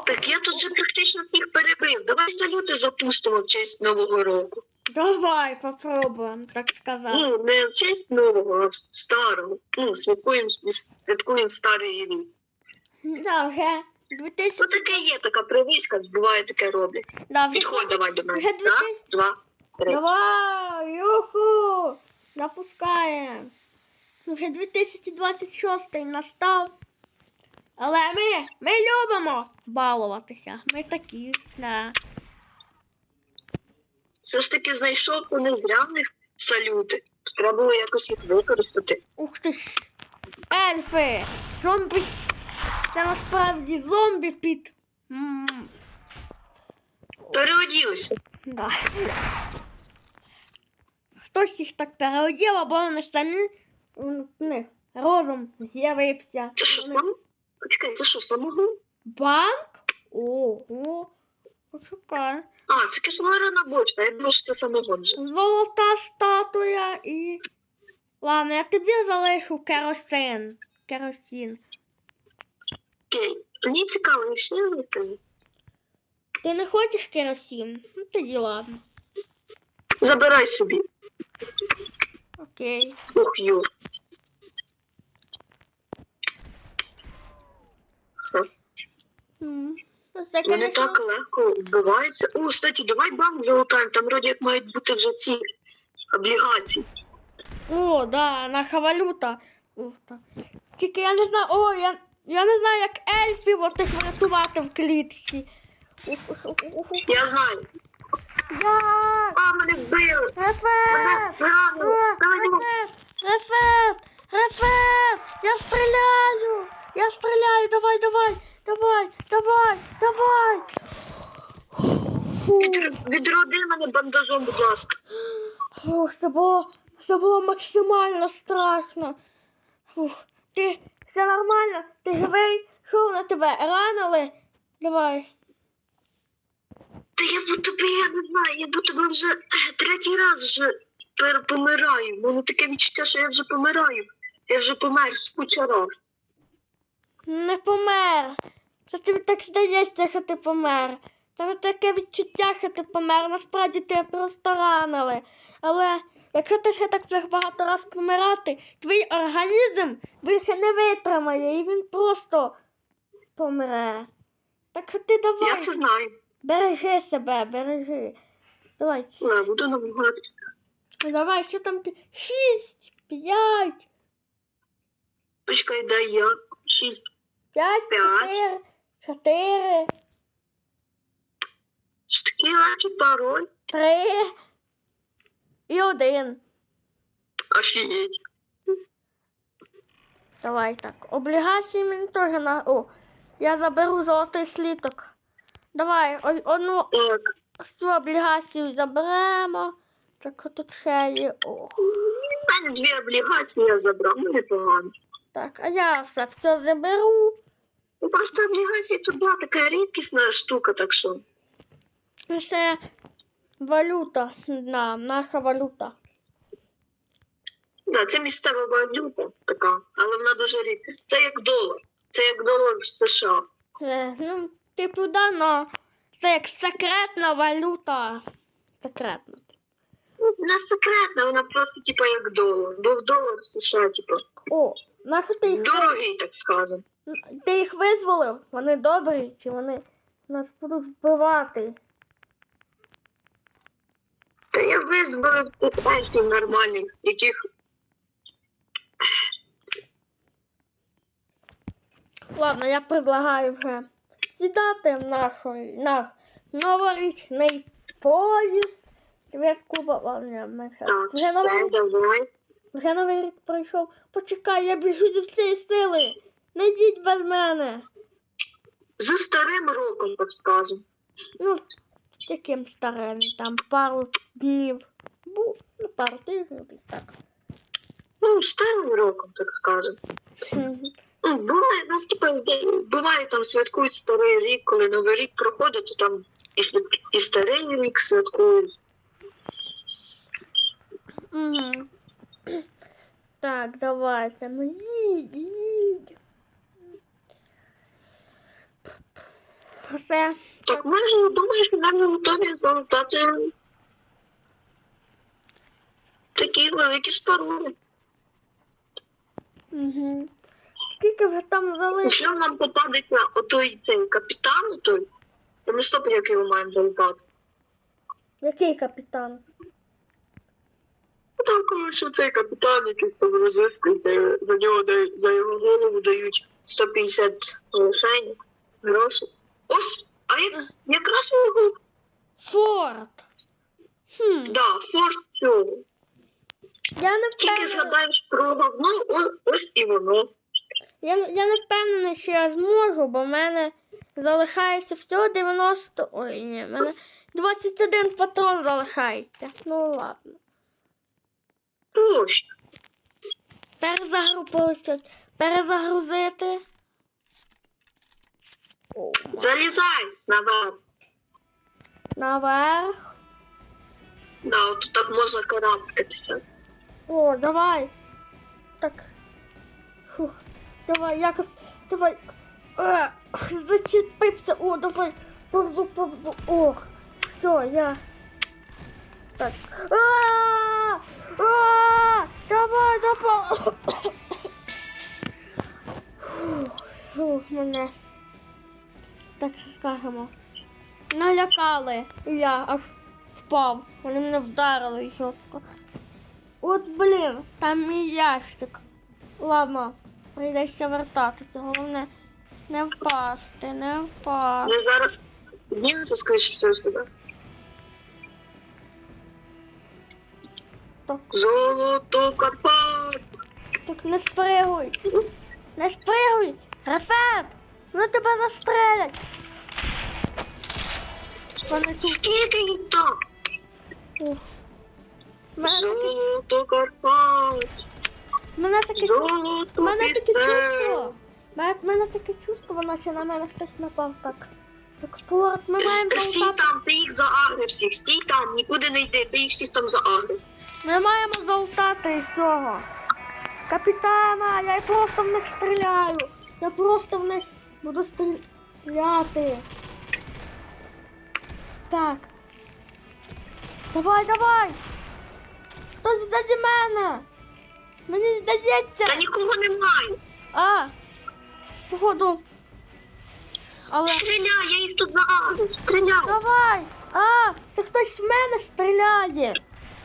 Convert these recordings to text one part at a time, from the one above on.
Так я тут же практично всіх перебив. Давай салюти запустимо в честь Нового року. давай попробуємо, так сказати. Ну, не в честь нового, а в старого. Ну, святкуємо, святкуємо старий рік. Да, вже 2000... Ну таке є така привичка, буває таке роблять. Да. Підходь давай до мене. Вже Раз, два, три. Давай, юху! Запускаємо. Вже 2026 настав. Але ми, ми любимо балуватися. Ми такі, да. Все ж таки знайшов у них зря в них салюти. Треба було якось їх використати. Ух ти ж. Ельфи! Зомбі. Це насправді зомбі під. М, Переоділися. Да. Хтось їх так переодів, або вони самі них розум з'явився. Це що сам? Почекай, це що, самогон? Банк? Ого. Почекай. А, це кислородна бочка, я думаю, що це самогон. же. Золота статуя і. Ладно, я тобі залишу керосин. Керосин. Окей. Мені цікаво, і що вони самі. Ти не хочеш керосин? Ну тоді ладно. Забирай собі. Окей. Ух, Юр. М, ну, Це, Вони так легко вбиваються. О, кстати, давай банк залутаємо, там вроді як мають бути вже ці облігації. О, да, наша валюта. Ух та. Тільки я не знаю. О, я, я не знаю, як ельфів отих врятувати в клітці. Я знаю. Як? А, мене вбили! Мене Рефет! зранили! Давай, давай! Рефет! Рефет! Рефет! Я стріляю! Я стріляю! Давай, давай! Давай! Давай! Давай! Відроди мене бандажом, будь ласка. Ух, це було, це було максимально страшно. Ух, ти все нормально? Ти живий? Що на тебе? Ранили? Давай. Та я будь тобі, я не знаю, я будь тебе вже третій раз вже помираю. Мене таке відчуття, що я вже помираю. Я вже помер куча раз. Не помер. Це тобі так здається, що ти помер. Тебе таке відчуття, що ти помер. Насправді тебе просто ранили. Але якщо ти ще так вже багато раз помирати, твій організм більше не витримає і він просто помре. Так що ти давай. Я це знаю. Бережи себе, бережи. Давай. Не, буду намагатися. Давай, що там? Шість, п'ять, Почекай, дай я. Шість. П'ять, чотири, чотири, такий легкий пароль? три і один. Офігеть. Давай так. Облігації мені теж на. О, я заберу золотий сліток. Давай, одну цю облігацію заберемо. Так тут ще є. О. Дві облігації я забрав, непогано. Так, а я все, все заберу. Ну, просто облігації тут була така рідкісна штука, так що. Це валюта. Да, наша валюта. Да, це місцева валюта така, але вона дуже рідка. Це як долар. Це як долар в США. Е, ну, типу, да, но це як секретна валюта. Секретна. Ну, Не секретна, вона просто типа як долар. Бо в долар в США, типа, О, нащо ти їх, дорогий, так скажемо. ти їх визволив? Вони добрі, чи вони нас будуть вбивати? Та я визволив ельфів нормальних, яких Ладно, я предлагаю вже сідати в наш, наш новорічний поїзд. Ми ще- так, Вже новий, все, давай. вже новий рік пройшов. Почекай, я біжу зі всієї сили. Не йдіть без мене. За старим роком, так скажемо. Ну, таким старим, там пару днів був, ну пару тижнів десь так. Ну, старим роком, так скажемо. Мгм. Ну, Буває, ну, типа, буває там святкують старий рік, коли новий рік проходить, то там і, і старий рік святкують. Мгм. Так, давайте. Ну, їдь, їдь. все. Так ми ж думаю, що нам не готові залутати такі великі споруди. Угу. Скільки вже там залишилось? Якщо нам попадеться отой цей капітан, той, то ми стоп, як його маємо залутати. Який капітан? Ну там, коротше, цей капітан якийсь там розвискується, за нього за його голову дають 150 грошей, грошей. Ось, а як, якраз його, Форт. Хм. да, форт цього. Я не Тільки впевнена. згадаєш про говно, ось, ось і воно. Я, я не впевнена, що я зможу, бо в мене залишається всього 90. Ой, ні, в мене 21 патрон залишається. Ну ладно. Перезагрупувати. Перезагрузити. О, Залізай наверх. Наверх. Да, от так можна карабкатися. О, давай. Так. Фух. Давай, якось. Давай. Е, зачепився. О, давай. Повзу, повзу. Ох. Все, я. Так. А! А! Давай, давай. Так скажемо. Налякали. Я аж впав. Вони мене вдарили жорстко. От блін, там мій ящик. Ладно, прийдеться вертатися. Головне не впасти, не впасти. Ми зараз піднімемося, скоріше всього, сюди. Так, Золото Карпат! так не спригуй. Не спригуй! Рафет! Ну тебе! Вони тут. Скільки їх там? Ух. Мене таке, Золото Карпат! мене таке, Золото мене таке пісень! чувство. Мене, мене таке чувство, наче на мене хтось напав так. Так, Форд, ми маємо Стій там, ти їх заагрив всіх, стій там, нікуди не йди, ти їх всіх там заагрив. Ми маємо залутати із цього. Капітана, я просто в них стріляю. Я просто в них буду стріляти. Так. Давай, давай. Хтось ззаді мене. Мені Та здається. нікого немає. А. Походу. Але. Стріляй, я їх тут заагрив, стріляй. Давай! А, це хтось в мене стріляє.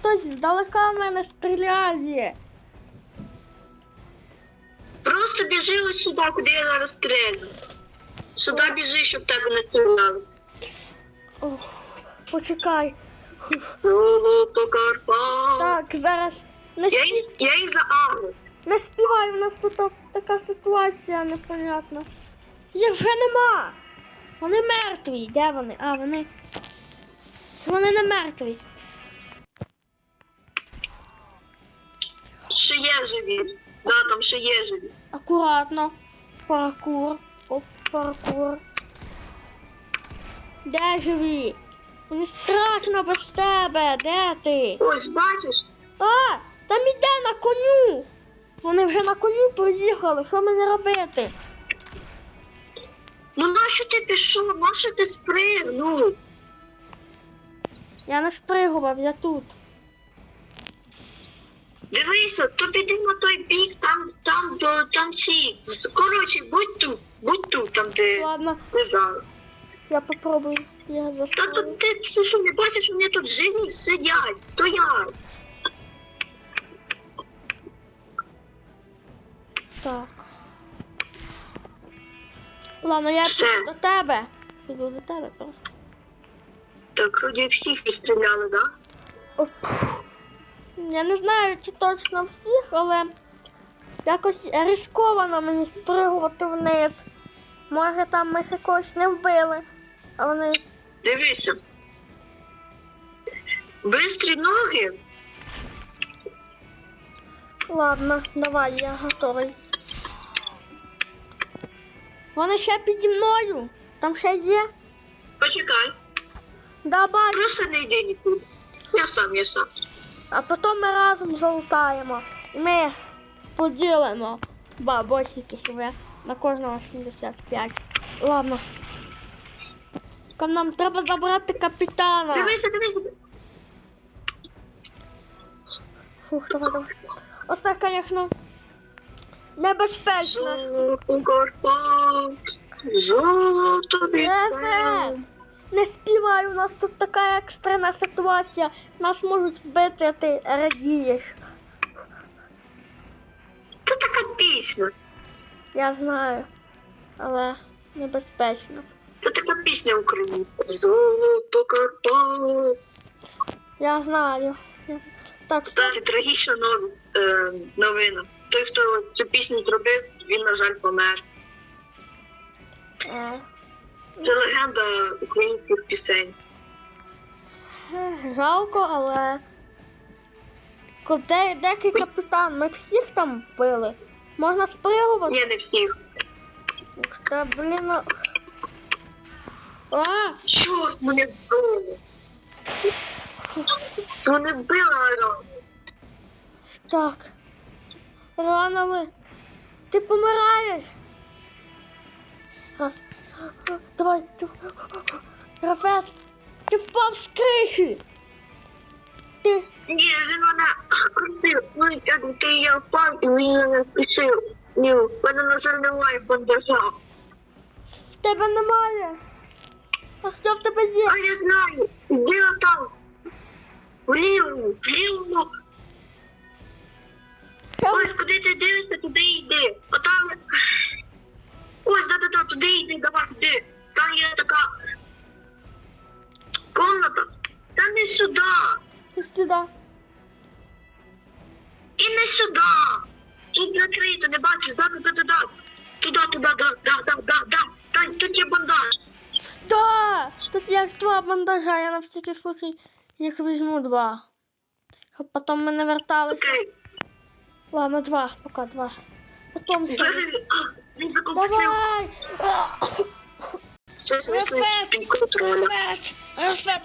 Хтось здалека в мене стріляє. Просто біжи ось сюди, куди я зараз стрельну. Сюди біжи, щоб тебе не стріляли. Ох, почекай. Фух. Золото Карпат! Так, зараз не, Я їх, я їх заагрив. не співай, у нас тут така ситуація непонятна. Їх вже нема. Вони мертві. Де вони? А, вони. Вони не мертві. Ще є живі. Да, там ще є живі. Акуратно. Паркур. Оп, паркур. Де живі? Мені страшно без тебе. Де ти? Ось, бачиш? А, там іде на коню. Вони вже на коню поїхали. Що мені робити? Ну нащо ти пішов? Нащо ти спригнув? Я не спригував, я тут. Дивися, то піди на той бік, там, там, до там ці. Коротше, будь тут, будь тут, там де Ладно, ти зараз. я попробую. Я Та тут ти, ти що, не бачиш, вони тут живі, сидять, стоять. Так. Ладно, я Все. піду до тебе. Піду до тебе просто. Так, вроді всіх відстріляли, да? Оп. Я не знаю, чи точно всіх, але якось ризиковано мені спригувати вниз. Може там ми ще когось не вбили, а вони. Дивися. Бистрі ноги. Ладно, давай, я готовий. Вони ще піді мною. Там ще є. Почекай. Да, бачу. Просто не йди нікуди. Я сам, я сам. А потім ми разом залутаємо. І ми поділимо бабосики себе на кожного 75. Ладно. Ка- Нам треба забрати капітана. Дивися, дивися. Фух, давай, давай. Оце, звісно, небезпечно. Золото золото вітрян. Не співай, у нас тут така екстрена ситуація. Нас можуть вбити, а ти радієш. Це така пісня. Я знаю. Але небезпечно. Це така пісня українська. Золото Карпат. Я знаю. Так, Кстати, трагічна нов... е, новина. Той, хто цю пісню зробив, він, на жаль, помер. е, Це легенда українських пісень. жалко, але. Де, де капітан? Ми всіх там вбили. Можна спригувати? Ні, не всіх. Та блін. ну. А! Чорт, мене вбили. Мене вбили, Арон. Так. Ранили. Ти помираєш. Раз. Давай. Рафет. Ти впав з криші. Ти. Ні, він мене просив. Ну, як ти я впав, і він мене просив. Ні, в мене, на жаль, немає бандажа. В тебе немає. А що в тебе є? А я знаю, де там? Вліво, вліво. Ось, куди ти дивишся, туди йди. Отам. Ось, да-да-да, туди йди, давай, туди. Там є така комната. Та не сюди. Ти сюди. І не сюди. Тут закрито, не бачиш, да-да-да-да. Туди, туди, да, да, да, да, да. Там, тут є бандаж. Да! Тут є два бандажа, я на всякий случай їх візьму два. Щоб потім ми не верталися. Окей. Ладно, два, поки два. Потім ще. Взагалі, а, Він закупив. Давай! Все звісно, під контролем. Рефет! Рефет,